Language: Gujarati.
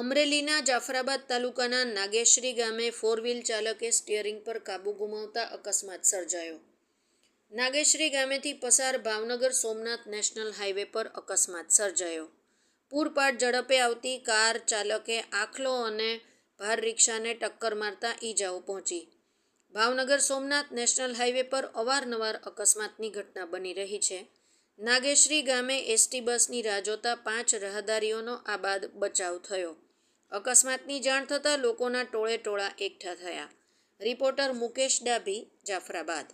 અમરેલીના જાફરાબાદ તાલુકાના નાગેશ્રી ગામે ફોર વ્હીલ ચાલકે સ્ટિયરિંગ પર કાબુ ગુમાવતા અકસ્માત સર્જાયો. નાગેશ્રી ગામેથી પસાર ભાવનગર સોમનાથ નેશનલ હાઈવે પર અકસ્માત સર્જાયો. પૂરપાટ ઝડપે આવતી કાર ચાલકે આખલો અને ભાર રિક્ષાને ટક્કર મારતા ઈજાઓ પહોંચી. ભાવનગર સોમનાથ નેશનલ હાઈવે પર અવારનવાર અકસ્માતની ઘટના બની રહી છે. નાગેશ્રી ગામે એસટી બસની રાહ જોતા પાંચ રાહદારીઓનો આ બાદ બચાવ થયો. અકસ્માતની જાણ થતાં લોકોના ટોળે ટોળા એકઠા થયા. રિપોર્ટર મુકેશ ડાભી જાફરાબાદ.